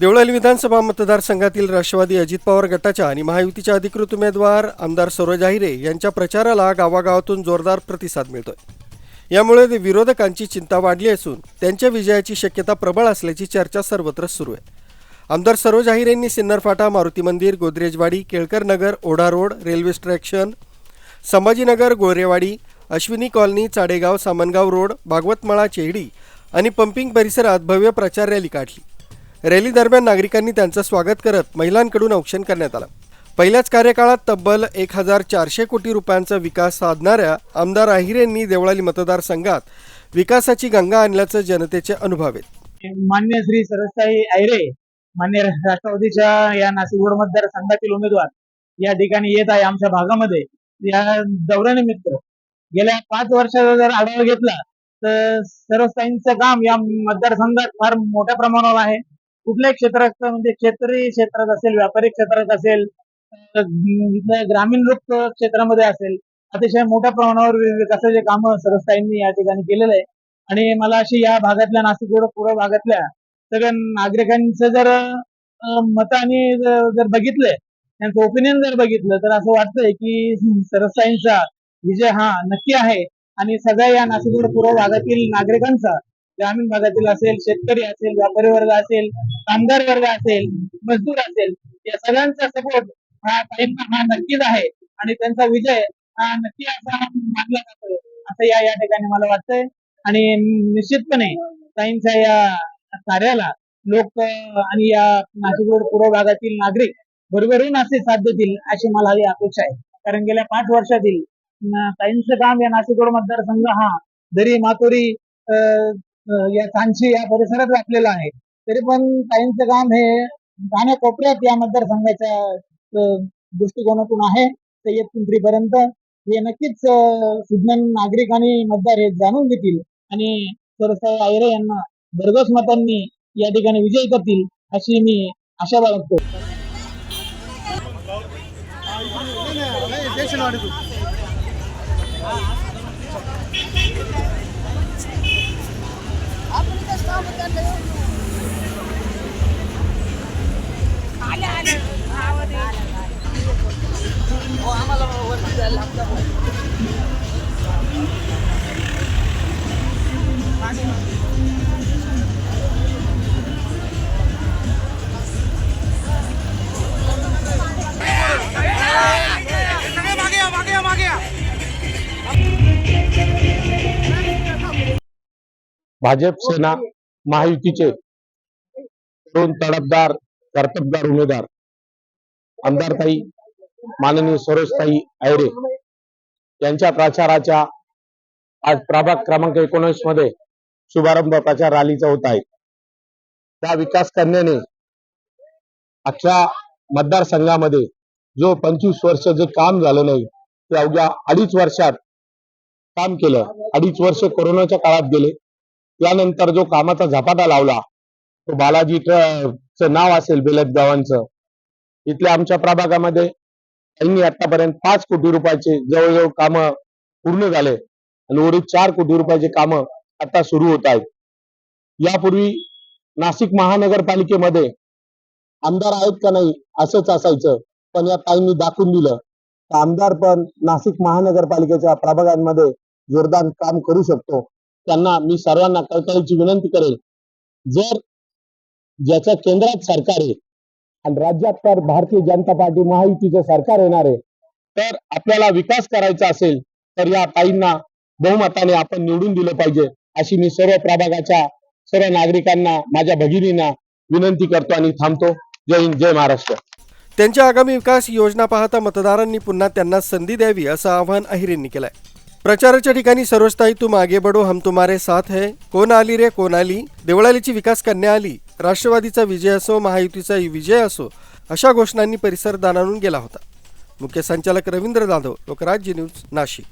देवळाली विधानसभा मतदारसंघातील राष्ट्रवादी अजित पवार गटाच्या आणि महायुतीच्या अधिकृत उमेदवार आमदार सरोज आहिरे यांच्या प्रचाराला गावागावातून जोरदार प्रतिसाद मिळतोय. यामुळे विरोधकांची चिंता वाढली असून त्यांच्या विजयाची शक्यता प्रबळ असल्याची चर्चा सर्वत्र सुरू आहे. आमदार सरोज आहिरेंनी सिन्नर फाटा मारुती मंदिर गोदरेजवाडी केळकर नगर ओढा रोड रेल्वे स्ट्रॅक्शन संभाजीनगर गोरेवाडी अश्विनी कॉलनी चाडेगाव सामनगाव रोड भागवतमाळा चेहडी आणि पंपिंग परिसरात भव्य प्रचार रॅली काढली. रॅली दरम्यान नागरिकांनी त्यांचं स्वागत करत महिलांकडून औक्षण करण्यात आलं. पहिल्याच कार्यकाळात तब्बल एक हजार चारशे कोटी रुपयांचा विकास साधणाऱ्या आमदार आहिरेंनी देवळाली मतदारसंघात विकासाची गंगा आणल्याचं जनतेचे अनुभव आहेत. मान्य श्री सरसताई आहिरे मान्य राष्ट्रवादीच्या या नाशिक मतदारसंघातील उमेदवार या ठिकाणी येत आहे आमच्या भागामध्ये. या दौऱ्यानिमित्त गेल्या पाच वर्षाचा जर आढावा घेतला तर सरसताईंचं काम या मतदारसंघात फार मोठ्या प्रमाणावर आहे. कुठल्याही क्षेत्रात म्हणजे क्षेत्रीय क्षेत्रात असेल व्यापारी क्षेत्रात असेल ग्रामीण लोक क्षेत्रामध्ये असेल अतिशय मोठ्या प्रमाणावर विकासाचे काम सरसताईंनी या ठिकाणी केलेलं आहे. आणि मला अशी या भागातल्या नाशिक पूर्व भागातल्या सगळ्या नागरिकांचं जर अं, जर बघितलंय त्यांचं ओपिनियन जर बघितलं तर असं वाटतंय की सरसाईंचा विजय हा नक्की आहे. आणि सगळ्या या नाशिक पूर्व भागातील नागरिकांचा ग्रामीण भागातील असेल शेतकरी असेल व्यापारी वर्ग असेल कामगार वर्ग असेल मजदूर असेल या सगळ्यांचा सपोर्ट हा ताईंना हा नक्कीच आहे आणि त्यांचा विजय हा नक्की असा मानला जातो असं या या ठिकाणी मला वाटतंय. आणि निश्चितपणे ताईंच्या या कार्याला लोक आणि या नाशिक रोड पूर्व भागातील नागरिक भरभरून असे साथ देतील अशी मला ही अपेक्षा आहे. कारण गेल्या पाच वर्षातील ताईंचं काम या नाशिक रोड मतदारसंघ हा दरी मातोरी अं, या सांची या परिसरात व्यापलेला आहे. तरी पण काहींचं काम हे गाण्या कोपऱ्यात या मतदारसंघाच्या दृष्टिकोनातून आहे. सय्यद पिंपरीपर्यंत. हे नक्कीच सुज्ञान नागरिक आणि मतदार हे जाणून घेतील. आणि सरसाई आयरे यांना भरघोस मतांनी या ठिकाणी विजयी करतील अशी मी आशा बाळगतो. भाजप सेना महायुतीचे दोन तडफदार कर्तबदार उमेदवार. आमदारताई माननीय सरोजताई आयरे यांच्या प्रचाराच्या आज प्रभाग क्रमांक एकोणीसमध्ये शुभारंभ प्रचार रॅलीचा होत आहे. त्या विकास कन्याने अख्ख्या मतदारसंघामध्ये जो पंचवीस वर्ष जे काम झालं नाही ते अवघ्या अडीच वर्षात काम केलं. अडीच वर्ष कोरोनाच्या काळात गेले. त्यानंतर जो कामाचा झपाटा लावला तो बालाजी च नाव असेल बेलद गावांचं. इथल्या आमच्या प्रभागामध्ये त्यांनी आतापर्यंत पाच कोटी रुपयाचे जवळजवळ काम पूर्ण झाले आणि उर्वरित चार कोटी रुपयाचे काम आता सुरू होत आहेत. यापूर्वी नाशिक महानगरपालिकेमध्ये आमदार आहेत का नाही असंच असायचं पण या ताईंनी दाखवून दिलं. तर आमदार पण नाशिक महानगरपालिकेच्या प्रभागांमध्ये जोरदार काम करू शकतो. त्यांना मी सर्वांना कळकळीची विनंती करेल जर ज्याच्या केंद्रात सरकार आहे आणि राज्यात तर भारतीय जनता पार्टी महायुतीचं सरकार येणार आहे तर आपल्याला विकास करायचा असेल तर या ताईंना बहुमताने आपण निवडून दिलं पाहिजे अशी मी सर्व प्रभागाच्या सर्व नागरिकांना माझ्या भगिनींना विनंती करतो आणि थांबतो. जय हिंद जय महाराष्ट्र. त्यांच्या आगामी विकास योजना पाहता मतदारांनी पुन्हा त्यांना संधी द्यावी असं आवाहन अहिरेंनी केलंय. प्रचाराच्या ठिकाणी सर्वस्ताई तू मागे बडो हम तुम्हारे साथ है. कोण आली रे कोण आली? देवळालीची विकास कन्या आली. राष्ट्रवादीचा विजय असो महायुतीचा विजय असो अशा घोषणांनी परिसर दानावून गेला होता. मुख्य संचालक रवींद्र जाधव लोकराज्य न्यूज नाशिक.